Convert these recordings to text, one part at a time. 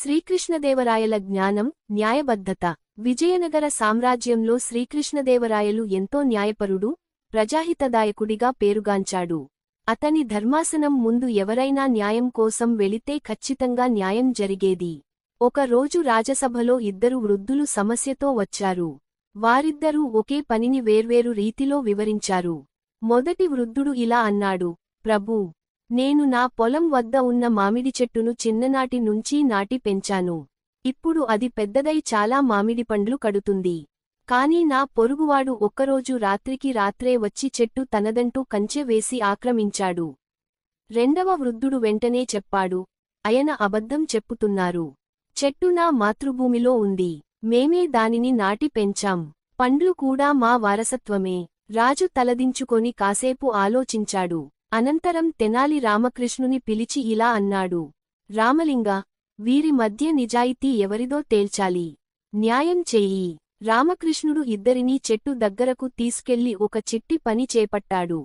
శ్రీకృష్ణదేవరాయల జ్ఞానం న్యాయబద్ధత. విజయనగర సామ్రాజ్యంలో శ్రీకృష్ణదేవరాయలు ఎంతో న్యాయపరుడు ప్రజాహితదాయకుడిగా పేరుగాంచాడు. అతని ధర్మాసనం ముందు ఎవరైనా న్యాయం కోసం వెళితే ఖచ్చితంగా న్యాయం జరిగేది. ఒక రోజు రాజసభలో ఇద్దరు వృద్ధులు సమస్యతో వచ్చారు. వారిద్దరూ ఒకే పనిని వేర్వేరు రీతిలో వివరించారు. మొదటి వృద్ధుడు ఇలా అన్నాడు ప్రభూ నేను నా పొలం వద్ద ఉన్న మామిడి చెట్టును చిన్ననాటి నుంచి నాటి పెంచాను. ఇప్పుడు అది పెద్దదై చాలా మామిడి పండ్లు కడుతుంది. కాని నా పొరుగువాడు ఒక్కరోజు రాత్రికి రాత్రే వచ్చి చెట్టు తనదంటూ కంచె వేసి ఆక్రమించాడు. రెండవ వృద్ధుడు వెంటనే చెప్పాడు అయన అబద్ధం చెప్పుతున్నారు. చెట్టు నా మాతృభూమిలో ఉంది. మేమే దానిని నాటి పెంచాం. పండ్లు కూడా మా వారసత్వమే. రాజు తలదించుకొని కాసేపు ఆలోచించాడు. అనంతరం తెనాలి రామకృష్ణుని పిలిచి ఇలా అన్నాడు. రామలింగ వీరి మధ్య నిజాయితీ ఎవరిదో తేల్చాలి. న్యాయం చేయి. రామకృష్ణుడు ఇద్దరినీ చెట్టు దగ్గరకు తీసుకెళ్ళి ఒక చిట్టి పని చేపట్టాడు.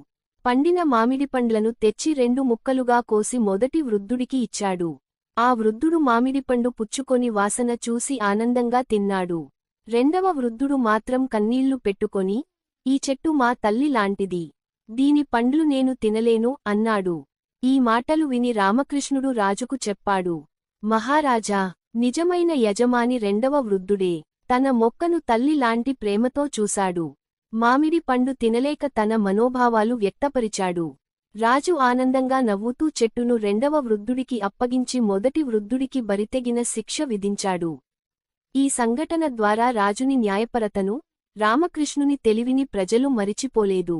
పండిన మామిడి పండ్లను తెచ్చి రెండు ముక్కలుగా కోసి మొదటి వృద్ధుడికి ఇచ్చాడు. ఆ వృద్ధుడు మామిడిపండు పుచ్చుకొని వాసన చూసి ఆనందంగా తిన్నాడు. రెండవ వృద్ధుడు మాత్రం కన్నీళ్ళు పెట్టుకొని ఈ చెట్టు మా తల్లి లాంటిది. దీని పండ్లు నేను తినలేను అన్నాడు. ఈ మాటలు విని రామకృష్ణుడు రాజుకు చెప్పాడు. మహారాజా నిజమైన యజమాని రెండవ వృద్ధుడే. తన మొక్కను తల్లి లాంటి ప్రేమతో చూశాడు. మామిడి పండు తినలేక తన మనోభావాలు వ్యక్తపరిచాడు. రాజు ఆనందంగా నవ్వుతూ చెట్టును రెండవ వృద్ధుడికి అప్పగించి మొదటి వృద్ధుడికి బరితెగిన శిక్ష విధించాడు. ఈ సంఘటన ద్వారా రాజుని న్యాయపరతను రామకృష్ణుని తెలివిని ప్రజలు మరిచిపోలేదు.